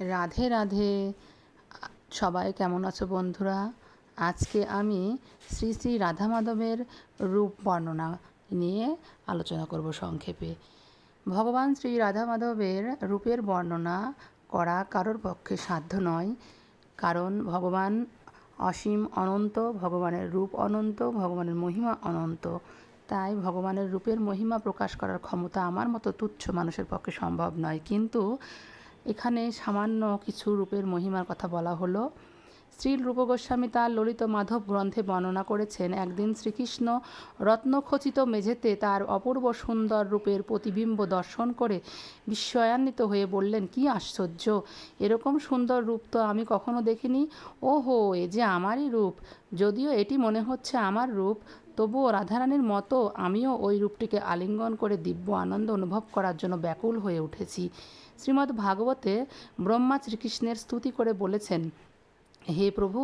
রাধে রাধে। সবাই কেমন আছো বন্ধুরা? আজকে আমি শ্রী শ্রী রাধা মাধবের রূপ বর্ণনা নিয়ে আলোচনা করব সংক্ষেপে। ভগবান শ্রী রাধা মাধবের রূপের বর্ণনা করা কারোর পক্ষে সাধ্য নয়। কারণ ভগবান অসীম অনন্ত, ভগবানের রূপ অনন্ত, ভগবানের মহিমা অনন্ত। তাই ভগবানের রূপের মহিমা প্রকাশ করার ক্ষমতা আমার মতো তুচ্ছ মানুষের পক্ষে সম্ভব নয়। কিন্তু এখানে সামান্য কিছু রূপের মহিমার কথা বলা হলো। শ্রী রূপ গোস্বামী তার ললিত মাধব গ্রন্থে বর্ণনা করেছেন, একদিন শ্রীকৃষ্ণ রত্নখচিত মেঝেতে তার অপূর্ব সুন্দর রূপের প্রতিবিম্ব দর্শন করে বিস্ময়ান্বিত হয়ে বললেন, কি আশ্চর্য! এরকম সুন্দর রূপ তো আমি কখনো দেখিনি। ওহো, এ যে আমারই রূপ! যদিও এটি মনে হচ্ছে আমার রূপ তবুও রাধারানীর মতো আমিও ওই রূপটিকে আলিঙ্গন করে দিব্য আনন্দ অনুভব করার জন্য ব্যাকুল হয়ে উঠেছি। শ্রীমদ্ ভাগবতে ব্রহ্মা শ্রীকৃষ্ণের স্তুতি করে বলেছেন, হে প্রভু,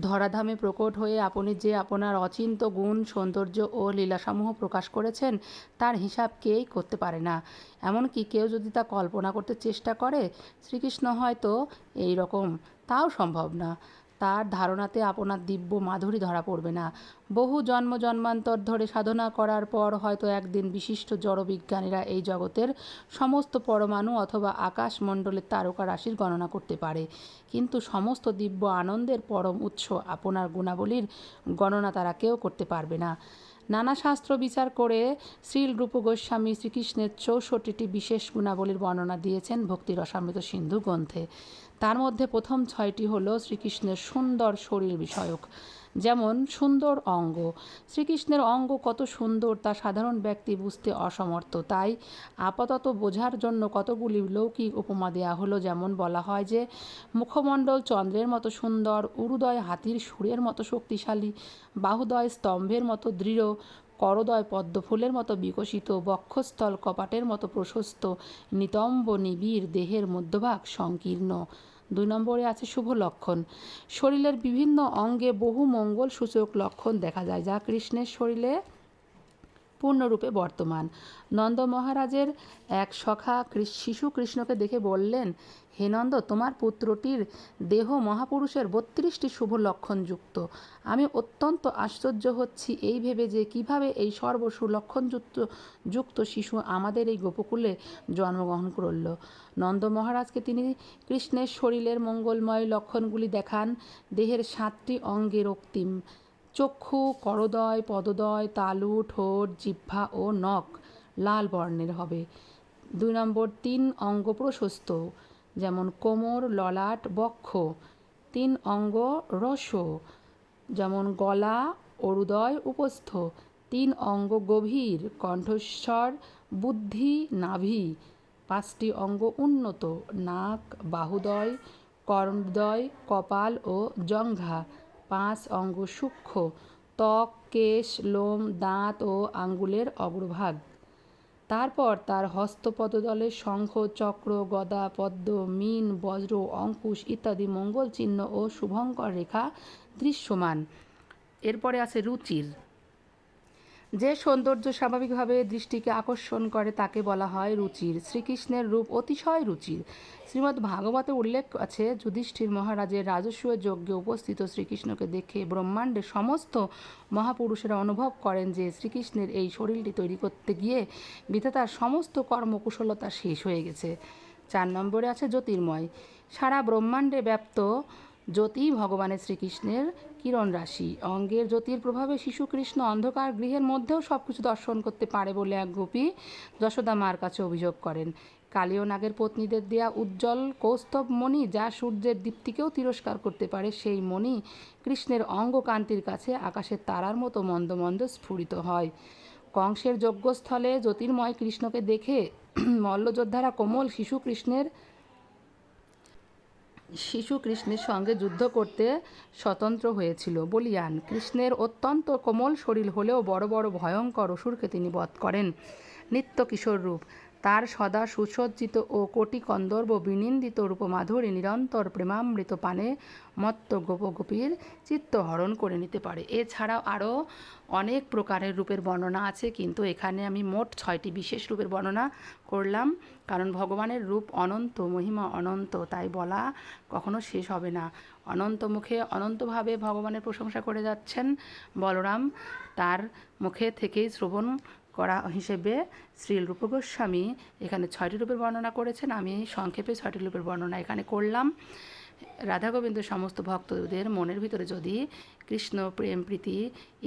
ধরাধামে প্রকট হয়ে আপনি যে আপনার অচিন্ত গুণ, সৌন্দর্য ও লীলাসমূহ প্রকাশ করেছেন, তার হিসাব কেই করতে পারে না। এমনকি কেউ যদি তা কল্পনা করতে চেষ্টা করে, শ্রীকৃষ্ণ হয়তো এই রকম, তাও সম্ভব না। তার ধারণাতে আপনার দিব্য মাধুরী ধরা পড়বে না। বহু জন্ম জন্মান্তর ধরে সাধনা করার পর হয়তো একদিন বিশিষ্ট জড়বিজ্ঞানীরা এই জগতের সমস্ত পরমাণু অথবা আকাশমণ্ডলের তারকা রাশির গণনা করতে পারে। কিন্তু সমস্ত দিব্য আনন্দের পরম উৎস আপনার গুণাবলীর গণনা তারা কেউ করতে পারবে না। নানা শাস্ত্র বিচার করে শ্রীল রূপ গোস্বামী শ্রীকৃষ্ণের চৌষট্টিটি বিশেষ গুণাবলীর বর্ণনা দিয়েছেন ভক্তি রসামৃত সিন্ধু গ্রন্থে। তার মধ্যে প্রথম ছয়টি হলো শ্রীকৃষ্ণের সুন্দর শরীর বিষয়ক, যেমন সুন্দর অঙ্গ। শ্রীকৃষ্ণের অঙ্গ কত সুন্দর তা সাধারণ ব্যক্তি বুঝতে অসমর্থ। তাই আপাতত বোঝার জন্য কতগুলি লৌকিক উপমা দেওয়া হলো, যেমন বলা হয় যে, মুখমণ্ডল চন্দ্রের মতো সুন্দর, উরুদয় হাতির সুরের মতো শক্তিশালী, বাহুদয় স্তম্ভের মতো দৃঢ়, করদয় পদ্মফুলের মতো বিকশিত, বক্ষস্থল কপাটের মতো প্রশস্ত, নিতম্ব নিবিড় দেহের মধ্যভাগ সংকীর্ণ। দুই নম্বরে আছে শুভ লক্ষণ। শরীরের বিভিন্ন অঙ্গে বহু মঙ্গল সূচক লক্ষণ দেখা যায়, যা কৃষ্ণের শরীরে পূর্ণরূপে বর্তমান। নন্দ মহারাজের এক সখা শিশু কৃষ্ণকে দেখে বললেন, হে নন্দ, তোমার পুত্রটির দেহ মহাপুরুষের বত্রিশটি শুভ লক্ষণযুক্ত। আমি অত্যন্ত আশ্চর্য হচ্ছি এই ভেবে যে কীভাবে এই সর্ব সুলক্ষণযুক্ত যুক্ত শিশু আমাদের এই গোপকুলে জন্মগ্রহণ করল। নন্দ মহারাজকে তিনি কৃষ্ণের শরীরের মঙ্গলময় লক্ষণগুলি দেখান। দেহের সাতটি অঙ্গের রক্তিম চক্ষু, করদয়, পদদয়, তালু, ঠোঁট, জিহ্বা ও নখ লাল বর্ণের হবে। দুই নম্বর, তিন অঙ্গ প্রশস্ত, যেমন কোমর, ললাট, বক্ষ। তিন অঙ্গ রস, যেমন গলা, অরুদয়, উপস্থ। তিন অঙ্গ গভীর, কণ্ঠস্বর, বুদ্ধি, নাভি। পাঁচটি অঙ্গ উন্নত, নাক, বাহুদয়, কর্ণদয়, কপাল ও জঙ্ঘা। পাঁচ অঙ্গ সূক্ষ্ম, ত্বক, কেশ, লোম, দাঁত ও আঙ্গুলের অগ্রভাগ। তারপর তার হস্তপদদলে শঙ্খ, চক্র, গদা, পদ্ম, মিন, বজ্র, অঙ্কুশ ইত্যাদি মঙ্গল চিহ্ন ও শুভঙ্কর রেখা দৃশ্যমান। এরপরে আছে রুচির। যে সৌন্দর্য স্বাভাবিকভাবে দৃষ্টিকে আকর্ষণ করে তাকে বলা হয় রুচির, শ্রীকৃষ্ণের রূপ অতিশয় রুচির। শ্রীমদ্ ভাগবতে উল্লেখ আছে, যুধিষ্ঠির মহারাজের রাজস্ব যজ্ঞে উপস্থিত শ্রীকৃষ্ণকে দেখে ব্রহ্মাণ্ডের সমস্ত মহাপুরুষেরা অনুভব করেন যে শ্রীকৃষ্ণের এই শরীরটি তৈরি করতে গিয়ে বিধাতার সমস্ত কর্মকুশলতা শেষ হয়ে গেছে। চার নম্বরে আছে জ্যোতির্ময়। সারা ব্রহ্মাণ্ডে ব্যাপ্ত জ্যোতি ভগবানের শ্রীকৃষ্ণের কিরণ রাশি। অঙ্গের জ্যোতির প্রভাবে শিশু কৃষ্ণ অন্ধকার গৃহের মধ্যেও সব কিছু দর্শন করতে পারে বলে এক গোপী যশোদা মার কাছে অভিযোগ করেন। কালীয় নাগের পত্নীদের দেয়া উজ্জ্বল কৌস্তব মণি যা সূর্যের দীপ্তিকেও তিরস্কার করতে পারে, সেই মণি কৃষ্ণের অঙ্গকান্তির কাছে আকাশের তারার মতো মন্দ মন্দ স্ফুরিত হয়। কংসের যজ্ঞস্থলে জ্যোতির্ময় কৃষ্ণকে দেখে মল্লযোদ্ধারা কোমল শিশু কৃষ্ণের শিশু কৃষ্ণের সঙ্গে যুদ্ধ করতে স্বতন্ত্র হয়েছিল। বলিয়ান, কৃষ্ণের অত্যন্ত কোমল শরীর হলেও বড় বড় ভয়ঙ্কর অসুরকে তিনি বধ করেন। নিত্য কিশোর রূপ তার সদা সুসজ্জিত ও কোটি কন্দর্ব বিনিন্দিত রূপমাধুরী নিরন্তর প্রেমামৃত পানে মত্ত গোপগোপীর চিত্ত হরণ করে নিতে পারে। এছাড়াও আরও অনেক প্রকারের রূপের বর্ণনা আছে, কিন্তু এখানে আমি মোট ছয়টি বিশেষ রূপের বর্ণনা করলাম। কারণ ভগবানের রূপ অনন্ত, মহিমা অনন্ত, তাই বলা কখনো শেষ হবে না। অনন্ত মুখে অনন্তভাবে ভগবানের প্রশংসা করে যাচ্ছেন বলরাম। তার মুখে থেকেই শ্রবণ করা হিসেবে শ্রী রূপ গোস্বামী এখানে ছয়টি রূপের বর্ণনা করেছেন। আমি সংক্ষেপে ছয়টি রূপের বর্ণনা এখানে করলাম। রাধা গোবিন্দ সমস্ত ভক্তদের মনের ভিতরে যদি কৃষ্ণ প্রেম প্রীতি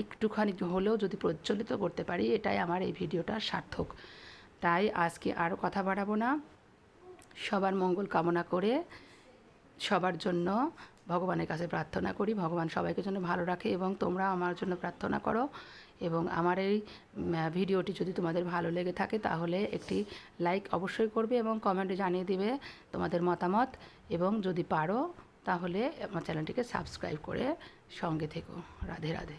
একটুখানি হলেও যদি প্রজ্বলিত করতে পারি, এটাই আমার এই ভিডিওটা সার্থক। তাই আজকে আরও কথা বাড়াবো না। সবার মঙ্গল কামনা করে সবার জন্য ভগবানের কাছে প্রার্থনা করি। ভগবান সবাইকে জন্য ভালো রাখে এবং তোমরা আমার জন্য প্রার্থনা করো। এবং আমার এই ভিডিওটি যদি তোমাদের ভালো লেগে থাকে তাহলে একটি লাইক অবশ্যই করবে এবং কমেন্টে জানিয়ে দিবে তোমাদের মতামত এবং যদি পারো তাহলে আমার চ্যানেলটিকে সাবস্ক্রাইব করে সঙ্গে থেকো। রাধে রাধে।